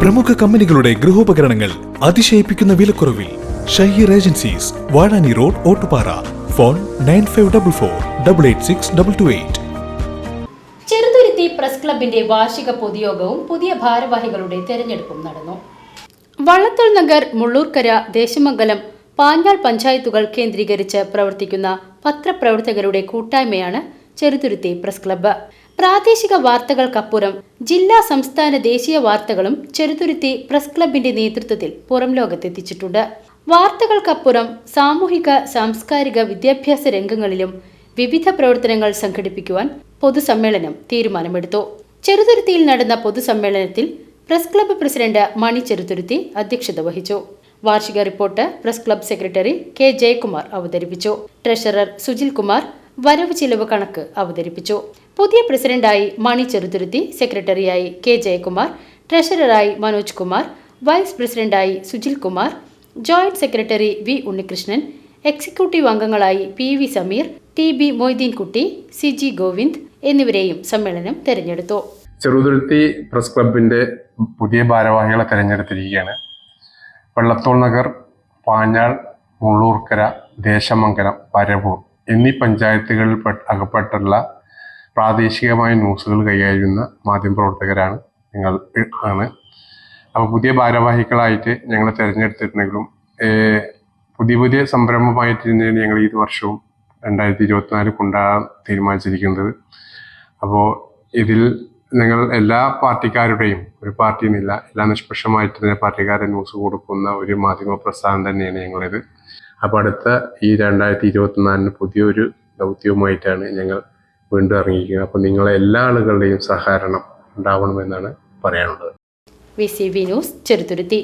പ്രമുഖ കമ്പനികളുടെ ഗൃഹോപകരണങ്ങൾ അതിശയിപ്പിക്കുന്ന വിലക്കുറവിൽ Shaheer agencies Vazhani road Ottupara. Phone nine five double four double eight six double two eight. Cheruthuruthy press ക്ലബിന്റെ വാർഷിക പൊതുയോഗവും പുതിയ ഭാരവാഹികളുടെ തെരഞ്ഞെടുപ്പും നടന്നു. വള്ളത്തോൾ നഗർ മുള്ളൂർക്കര ദേശമംഗലം പാഞ്ഞാൾ പഞ്ചായത്തുകൾ കേന്ദ്രീകരിച്ച് പ്രവർത്തിക്കുന്ന പത്രപ്രവർത്തകരുടെ കൂട്ടായ്മയാണ് ചെറുതുരുത്തി പ്രസ് ക്ലബ്ബ്. പ്രാദേശിക വാർത്തകൾക്കപ്പുറം ജില്ലാ സംസ്ഥാന ദേശീയ വാർത്തകളും ചെറുതുരുത്തി പ്രസ് ക്ലബിന്റെ നേതൃത്വത്തിൽ പുറം ലോകത്തെത്തിച്ചിട്ടുണ്ട്. വാർത്തകൾക്കപ്പുറം സാമൂഹിക സാംസ്കാരിക വിദ്യാഭ്യാസ രംഗങ്ങളിലും വിവിധ പ്രവർത്തനങ്ങൾ സംഘടിപ്പിക്കുവാൻ പൊതുസമ്മേളനം തീരുമാനമെടുത്തു. ചെറുതുരുത്തിയിൽ നടന്ന പൊതുസമ്മേളനത്തിൽ press club president Mani Cheruthuruthy അധ്യക്ഷത വഹിച്ചു. വാർഷിക report press club secretary K Jayakumar അവതരിപ്പിച്ചു. ട്രഷറർ സുജിൽ കുമാർ വരവ് ചിലവ് കണക്ക് അവതരിപ്പിച്ചു. പുതിയ പ്രസിഡന്റായി മണി ചെറുതുരുത്തി സെക്രട്ടറിയായി കെ ജയകുമാർ ട്രഷററായി മനോജ് കുമാർ വൈസ് പ്രസിഡന്റായി Sujil Kumar joint secretary V Unnikrishnan executive അംഗങ്ങളായി P V Sameer T B Moideenkutty C G Govind എന്നിവരെയും സമ്മേളനം തെരഞ്ഞെടുത്തു. ചെറുതുരുത്തി പ്രസ് ക്ലബിന്റെ പുതിയ ഭാരവാഹികളെ തെരഞ്ഞെടുത്തിരിക്കുകയാണ്. വെള്ളത്തോൾ നഗർ പാഞ്ഞാൾ മുള്ളൂർക്കര ദേശമംഗലം പരവൂർ എന്നീ പഞ്ചായത്തുകളിൽ പെട്ട് അകപ്പെട്ടുള്ള പ്രാദേശികമായ ന്യൂസുകൾ കൈകാര്യം മാധ്യമ മാധ്യമപ്രവർത്തകരാണ് ഞങ്ങൾ ആണ്. അപ്പോൾ പുതിയ ഭാരവാഹികളായിട്ട് ഞങ്ങൾ തിരഞ്ഞെടുത്തിട്ടുണ്ടെങ്കിലും പുതിയ പുതിയ സംരംഭമായിട്ട് ഞങ്ങൾ ഈ വർഷവും രണ്ടായിരത്തി ഇരുപത്തിനാല് കൊണ്ടുപോകാൻ തീരുമാനിച്ചിരിക്കുന്നത്. അപ്പോൾ ഇതിൽ നിങ്ങൾ എല്ലാ പാർട്ടിക്കാരുടെയും ഒരു പാർട്ടിയിൽ നിന്നില്ല എല്ലാ നിഷ്പക്ഷമായിട്ട് തന്നെ പാർട്ടിക്കാരെ ന്യൂസ് കൊടുക്കുന്ന ഒരു മാധ്യമ പ്രസ്ഥാനം തന്നെയാണ് ഞങ്ങളിത്. അപ്പോൾ അടുത്ത ഈ രണ്ടായിരത്തി ഇരുപത്തിനാലിന് പുതിയൊരു ദൗത്യവുമായിട്ടാണ് ഞങ്ങൾ വീണ്ടും ഇറങ്ങിയിരിക്കുന്നത് അപ്പം നിങ്ങളെ എല്ലാ ആളുകളുടെയും സഹകരണം ഉണ്ടാവണമെന്നാണ് പറയാനുള്ളത്. V C V news Cheruthuruthy.